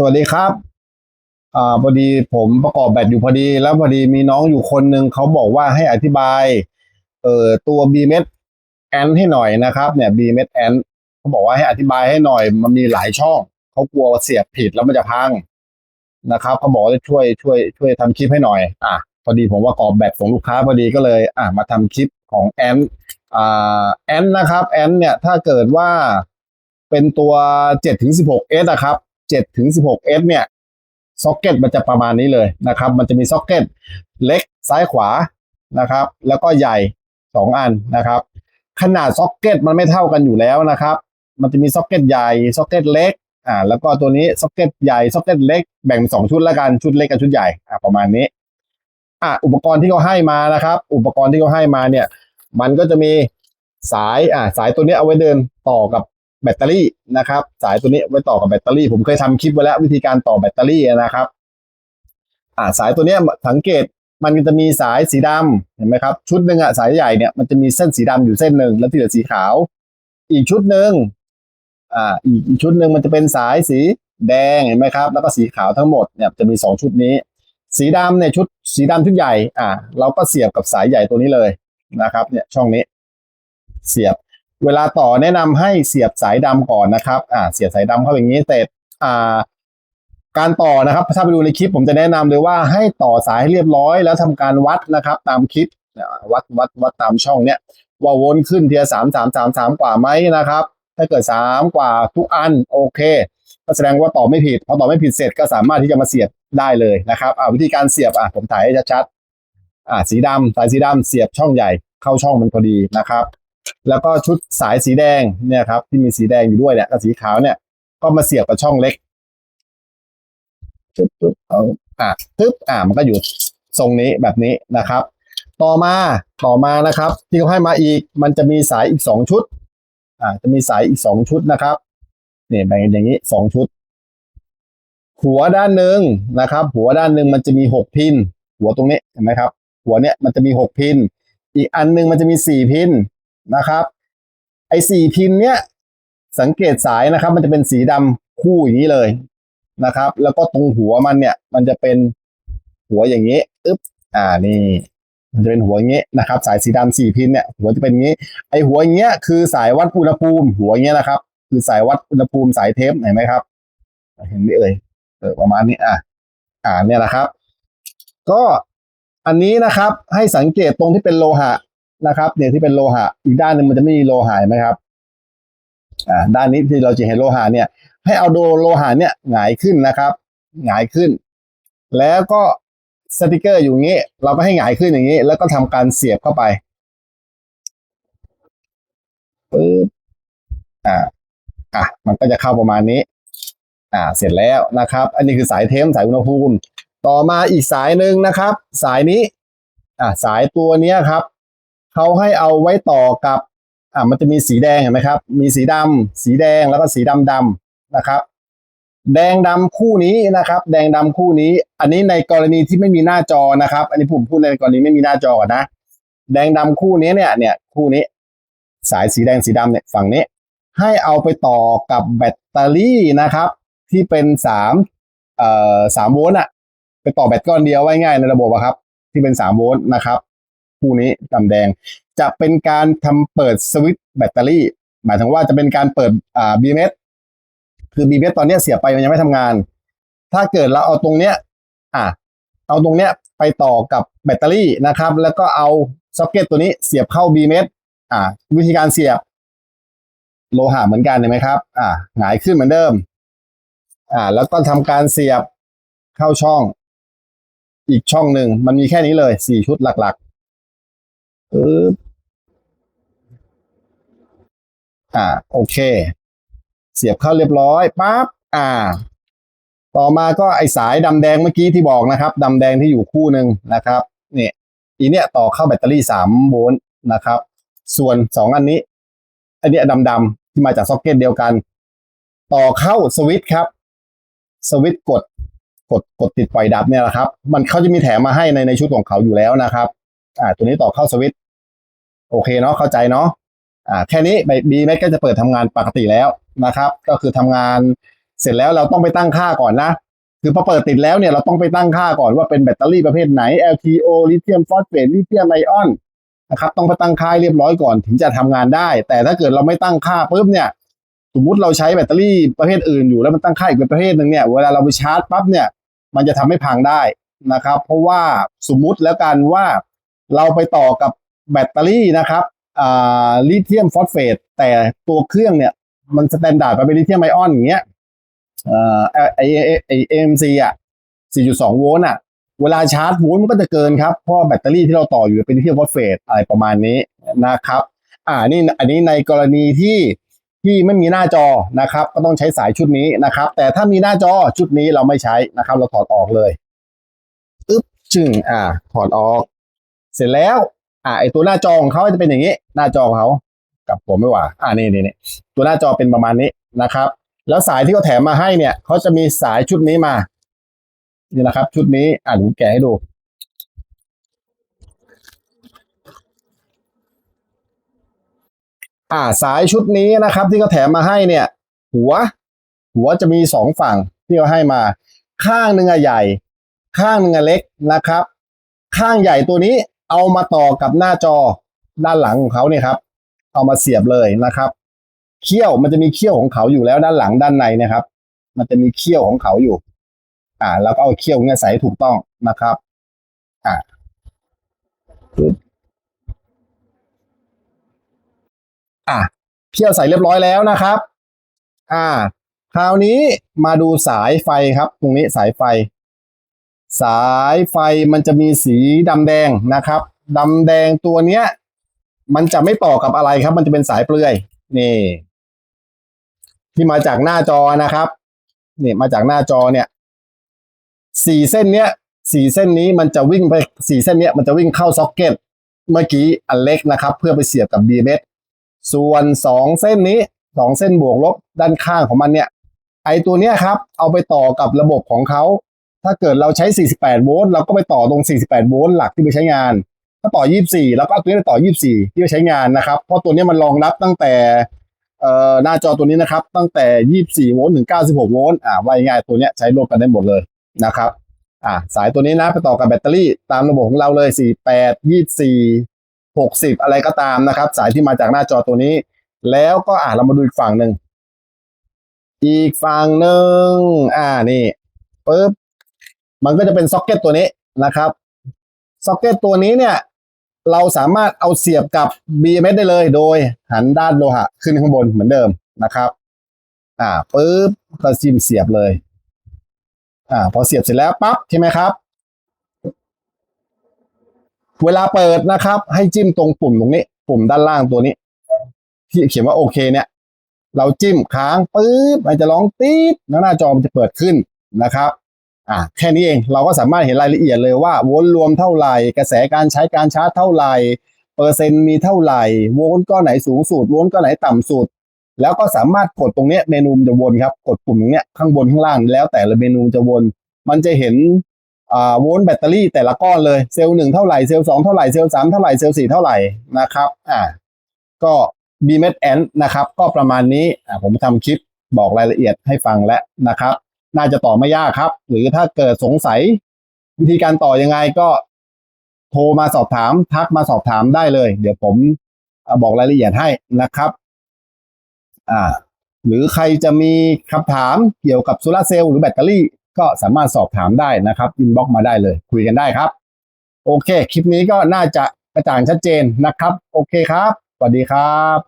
สวัสดีครับอ่าพอดีผมประกอบแบตอยู่พอดี แล้วพอดีมีน้องอยู่คนหนึ่งเขาบอกว่าให้อธิบายเอ่อตัว b m s a n ให้หน่อยนะครับเนี่ย b m s a n เขาบอกว่าให้อธิบายให้หน่อย มันมีหลายช่องเขากลัวเสียบผิดแล้วมันจะพังนะครับเขาบอกว่าช่วยช่วย ช่วยทำคลิปให้หน่อย อะพอดีผมว่ากรอบแบตของลูกค้าพอดีก็เลย อะมาทำคลิปของแอนอ่าแอนนะครับแอนเนี่ยถ้าเกิดว่าเป็นตัว7ถึง16 S อะครับ 7ถึง 16 S เนี่ยซ็อกเก็ตมันจะประมาณนี้เลยนะครับ มันจะมีซ็อกเก็ตเล็กซ้ายขวานะครับ แล้วก็ใหญ่สองอันนะครับ ขนาดซ็อกเก็ตมันไม่เท่ากันอยู่แล้วนะครับ มันจะมีซ็อกเก็ตใหญ่ซ็อกเก็ตเล็กอ่าแล้วก็ตัวนี้ซ็อกเก็ตใหญ่ซ็อกเก็ตเล็กแบ่งเป็นสองชุดล้วกันชุดเล็กกับชุดใหญ่อ่าประมาณนี้อ่าอุปกรณ์ที่เขาให้มานะครับ อุปกรณ์ที่เขาให้มาเนี่ย มันก็จะมีสายอ่าสายตัวนี้เอาไว้เดินต่อกับ แบตเตอรี่นะครับ สายตัวนี้ไว้ต่อกับแบตเตอรี่ ผมเคยทำคลิปไว้แล้ววิธีการต่อแบตเตอรี่นะครับ อ่าสายตัวนี้สังเกตมันจะมีสายสีดำเห็นไหมครับ ชุดหนึ่งอะสายใหญ่เนี่ยมันจะมีเส้นสีดำอยู่เส้นหนึ่งแล้วที่เหลือสีขาว อีกชุดหนึ่งอ่าอีกอีกชุดหนึ่งมันจะเป็นสายสีแดงเห็นไหมครับ แล้วก็สีขาวทั้งหมดเนี่ยจะมีสองชุดนี้ สีดำเนี่ยชุดสีดำชุดใหญ่อ่าเราก็เสียบกับสายใหญ่ตัวนี้เลยนะครับ เนี่ยช่องนี้ เสียบ เวลาต่อแนะนำให้เสียบสายดำก่อนนะครับอ่าเสียบสายดำเข้าอย่างนี้เสร็จอ่าการต่อนะครับถ้าไปดูในคลิปผมจะแนะนำเลยว่าให้ต่อสายให้เรียบร้อย แล้วทำการวัดนะครับ ตามคลิปวัดวัดวัดตามช่องเนี้ยว่าวนขึ้นเทียสามสามสามสามกว่าไหมนะครับ ถ้าเกิดสามกว่าทุกอันโอเคก็แสดงว่าต่อไม่ผิดพอต่อไม่ผิดเสร็จก็สามารถที่จะมาเสียบได้เลยนะครับอ่าวิธีการเสียบอะผมถ่ายให้ชัดๆอ่าสีดำสายสีดำเสียบช่องใหญ่เข้าช่องมันพอดีนะครับ แล้วก็ชุดสายสีแดงเนี่ยครับ ที่มีสีแดงอยู่ด้วยเนี่ยกับสีขาวเนี่ย ก็มาเสียบกับช่องเล็กปึ๊บปึ๊บเอาอะปึ๊บอ่ามันก็อยู่ทรงนี้แบบนี้นะครับ ต่อมาต่อมานะครับ ที่เขาให้มาอีก มันจะมีสายอีกสองชุด อ่า จะมีสายอีกสองชุดนะครับเนี่ยแบ่งเป็นอย่างนี้สองชุด หัวด้านหนึ่งนะครับ หัวด้านหนึ่งมันจะมีหกพิน หัวตรงนี้เห็นไหมครับ หัวเนี้ยมันจะมีหกพิน อีกอันหนึงมันจะมีสี่พิน นะครับ ไอ้สี่พินเนี้ยสังเกตสายนะครับ มันจะเป็นสีดำคู่อย่างนี้เลยนะครับ แล้วก็ตรงหัวมันเนี่ย มันจะเป็นหัวอย่างนี้อึ๊บอ่านี่ มันจะเป็นหัวอย่างนี้นะครับ สายสีดำสี่พินเนี่ย หัวจะเป็นอย่างนี้ ไอ้หัวอย่างเงี้ยคือสายวัดอุณหภูมิ หัวอย่างเงี้ยนะครับ คือสายวัดอุณหภูมิสายเทปเห็นไหมครับ เห็นไหมเอ่ยเออประมาณนี้อะอ่าเนี่ยแหละครับ ก็อันนี้นะครับให้สังเกตตรงที่เป็นโลหะ นะครับเนี่ยที่เป็นโลหะ อีกด้านหนึ่งมันจะไม่มีโลหะไหมครับอ่าด้านนี้ที่เราจะเห็นโลหะเนี่ย ให้เอาโดโลหะเนี่ยหงายขึ้นนะครับหงายขึ้น แล้วก็สติกเกอร์อยู่งี้ เราก็ให้หงายขึ้นอย่างนี้ แล้วก็ทำการเสียบเข้าไปปึ๊บอ่าอะมันก็จะเข้าประมาณนี้ อ่า เสร็จแล้วนะครับ อันนี้คือสายเทมสายอุณหภูมิ ต่อมาอีกสายหนึ่งนะครับ สายนี้ อ่าสายตัวเนี้ยครับ เขาให้เอาไว้ต่อกับอ่ามันจะมีสีแดงเห็นไหมครับ มีสีดำสีแดงแล้วก็สีดำดำๆนะครับ แดงดำคู่นี้นะครับ แดงดำคู่นี้ อันนี้ในกรณีที่ไม่มีหน้าจอนะครับ อันนี้ผมพูดในกรณีไม่มีหน้าจอก่อนนะ แดงดำคู่นี้เนี่ยเนี่ยคู่นี้ สายสีแดงสีดำเนี่ยฝั่งนี้ ให้เอาไปต่อกับแบตเตอรี่นะครับ ที่เป็นสามเอ่อสามโวลต์อะไปต่อแบตก้อนเดียวไว้ง่ายในระบบอะครับ ที่เป็นสามโวลต์นะครับ คู่นี้ดำแดง จะเป็นการทำเปิดสวิตช์แบตเตอรี่ หมายถึงว่าจะเป็นการเปิดอ่า BMS คือ BMS ตอนนี้เสียบไปมันยังไม่ทำงาน ถ้าเกิดเราเอาตรงเนี้ย อะเอาตรงเนี้ยไปต่อกับแบตเตอรี่นะครับ แล้วก็เอาซ็อกเก็ตตัวนี้เสียบเข้า BMS อ่าวิธีการเสียบ โลหะเหมือนกันเห็นไหมครับ อ่าหงายขึ้นเหมือนเดิม อ่า แล้วก็ทำการเสียบเข้าช่อง อีกช่องหนึ่งมันมีแค่นี้เลยสี่ชุดหลักๆ ปึ๊บอ่า โอเค เสียบเข้าเรียบร้อยปั๊บอ่า ต่อมาก็ไอสายดำแดงเมื่อกี้ที่บอกนะครับดำแดงที่อยู่คู่หนึ่งนะครับเนี่ยอีเนี่ยต่อเข้าแบตเตอรี่สามโวลต์นะครับ ส่วนสองอันนี้ อันเนี้ยดำๆที่มาจากซ็อกเก็ตเดียวกัน ต่อเข้าสวิตช์ครับ สวิตช์กดกดกดติดไฟดับเนี่ยแหละครับ มันเขาจะมีแถมมาให้ในในชุดของเขาอยู่แล้วนะครับ อ่าตัวนี้ต่อเข้าสวิตช์โอเคเนาะเข้าใจเนาะอ่าแค่นี้บีแม็กก็จะเปิดทำงานปกติแล้วนะครับ ก็คือทำงานเสร็จแล้วเราต้องไปตั้งค่าก่อนนะคือพอเปิดติดแล้วเนี่ยเราต้องไปตั้งค่าก่อนว่าเป็นแบตเตอรี่ประเภทไหน LTO ลิเธียมฟอสเฟตลิเธียมไอออนนะครับต้องไปตั้งค่าเรียบร้อยก่อนถึงจะทำงานได้ แต่ถ้าเกิดเราไม่ตั้งค่าปุ๊บเนี่ยสมมติเราใช้แบตเตอรี่ประเภทอื่นอยู่แล้วมันตั้งค่าอีกประเภทหนึ่งเนี่ยเวลาเราไปชาร์จปั๊บเนี่ยมันจะทำให้พังได้นะครับ เพราะว่าสมมุติแล้วกันว่า เราไปต่อกับแบตเตอรี่นะครับลิเธียมฟอสเฟตแต่ตัวเครื่องเนี่ย มันสแตนดาร์ดไปเป็นลิเธียมไอออนอย่างเงี้ยไอไอไอเอ็มซีอะ4.2 โวลต์อะ เวลาชาร์จโวลต์มันก็จะเกินครับ เพราะแบตเตอรี่ที่เราต่ออยู่เป็นลิเธียมฟอสเฟตอะไรประมาณนี้นะครับ อ่านี่อันนี้ในกรณีที่ที่ไม่มีหน้าจอนะครับ ก็ต้องใช้สายชุดนี้นะครับ แต่ถ้ามีหน้าจอชุดนี้เราไม่ใช้นะครับ เราถอดออกเลยอึ๊บจึงอ่าถอดออก เสร็จแล้ว อ่าไอตัวหน้าจอของเขาจะเป็นอย่างนี้ หน้าจอของเขากับผมไม่ว่า อ่านี่นี่นี่ตัวหน้าจอเป็นประมาณนี้นะครับ แล้วสายที่เขาแถมมาให้เนี่ยเขาจะมีสายชุดนี้มา นี่นะครับ ชุดนี้อ่านผมแกะให้ดูอ่าสายชุดนี้นะครับ ที่เขาแถมมาให้เนี่ย หัว หัวจะมีสองฝั่งที่เขาให้มา ข้างหนึ่งอะใหญ่ ข้างหนึ่งอะเล็กนะครับ ข้างใหญ่ตัวนี้ เอามาต่อกับหน้าจอด้านหลังของเขาเนี่ยครับ เอามาเสียบเลยนะครับเขี้ยวมันจะมีเขี้ยวของเขาอยู่แล้วด้านหลังด้านในนะครับ มันจะมีเขี้ยวของเขาอยู่ อ่า แล้วก็เอาเขี้ยวเนี่ยใส่ถูกต้องนะครับ อ่าอ่าเขี้ยวใส่เรียบร้อยแล้วนะครับ อ่า คราวนี้มาดูสายไฟครับ ตรงนี้สายไฟ สายไฟมันจะมีสีดำแดงนะครับดำแดงตัวเนี้ย มันจะไม่ต่อกับอะไรครับ มันจะเป็นสายเปลือยนี่ ที่มาจากหน้าจอนะครับนี่มาจากหน้าจอเนี่ยสี่เส้นเนี้ยสี่เส้นนี้มันจะวิ่งไปสี่เส้นเนี้ยมันจะวิ่งเข้าซ็อกเก็ตเมื่อกี้อันเล็กนะครับ เพื่อไปเสียบกับ BMS ส่วนสองเส้นนี้สองเส้นบวกลบด้านข้างของมันเนี่ย ไอตัวเนี้ยครับ เอาไปต่อกับระบบของเขา ถ้าเกิดเราใช้ 48 โวลต์เราก็ไปต่อตรง 48 โวลต์หลักที่ไปใช้งาน ถ้าต่อ 24 แล้วก็เอาตัวนี้ไปต่อ 24 ที่ไปใช้งานนะครับ เพราะตัวนี้มันรองรับตั้งแต่เอ่อหน้าจอตัวนี้นะครับ ตั้งแต่ 24 โวลต์ถึง 96 โวลต์อ่าว่าง่ายตัวเนี้ยใช้ร่วมกันได้หมดเลยนะครับอ่าสายตัวนี้นะไปต่อกับแบตเตอรี่ตามระบบของเราเลย 48 24 60 อะไรก็ตามนะครับ สายที่มาจากหน้าจอตัวนี้ แล้วก็อ่าเรามาดูอีกฝั่งหนึ่งอีกฝั่งหนึ่งอ่านี่ปึ๊บ มันก็จะเป็นซ็อกเก็ตตัวนี้นะครับซ็อกเก็ตตัวนี้เนี่ย เราสามารถเอาเสียบกับ BMS ได้เลย โดยหันด้านโลหะขึ้นข้างบนเหมือนเดิมนะครับ อ่าปึ๊บก็จิ้มเสียบเลย อ่า พอเสียบเสร็จแล้วปั๊บใช่ไหมครับ เวลาเปิดนะครับ ให้จิ้มตรงปุ่มตรงนี้ ปุ่มด้านล่างตัวนี้ ที่เขียนว่าโอเคเนี่ย เราจิ้มค้างปึ๊บมันจะร้องตี๊ดแล้วหน้าจอมันจะเปิดขึ้นนะครับ อ่าแค่นี้เองเราก็สามารถเห็นรายละเอียดเลยว่าโวลต์รวมเท่าไหร่ กระแสการใช้การชาร์จเท่าไหร่ เปอร์เซ็นต์มีเท่าไหร่ โวลต์ก็ไหนสูงสุด โวลต์ก็ไหนต่ำสุด แล้วก็สามารถกดตรงเนี้ยเมนูจะวนครับ กดปุ่มตรงเนี้ยข้างบนข้างล่างแล้วแต่ละเมนูจะวน มันจะเห็นอ่าโวลต์แบตเตอรี่แต่ละก้อนเลยเซลล์หนึ่งเท่าไหร่เซลล์สองเท่าไหร่เซลล์สามเท่าไหร่เซลล์สี่เท่าไหร่นะครับอ่าก็ b m e t n นะครับก็ประมาณนี้อ่าผมทำคลิปบอกรายละเอียดให้ฟังแล้วนะครับ น่าจะต่อไม่ยากครับ หรือถ้าเกิดสงสัย วิธีการต่อยังไงก็โทรมาสอบถาม ทักมาสอบถามได้เลย เดี๋ยวผมบอกรายละเอียดให้นะครับอ่าหรือใครจะมีคำถามเกี่ยวกับโซลาเซลล์หรือแบตเตอรี่ ก็สามารถสอบถามได้นะครับอินบ็อกมาได้เลย คุยกันได้ครับ โอเค คลิปนี้ก็น่าจะกระจ่างชัดเจนนะครับ โอเคครับสวัสดีครับ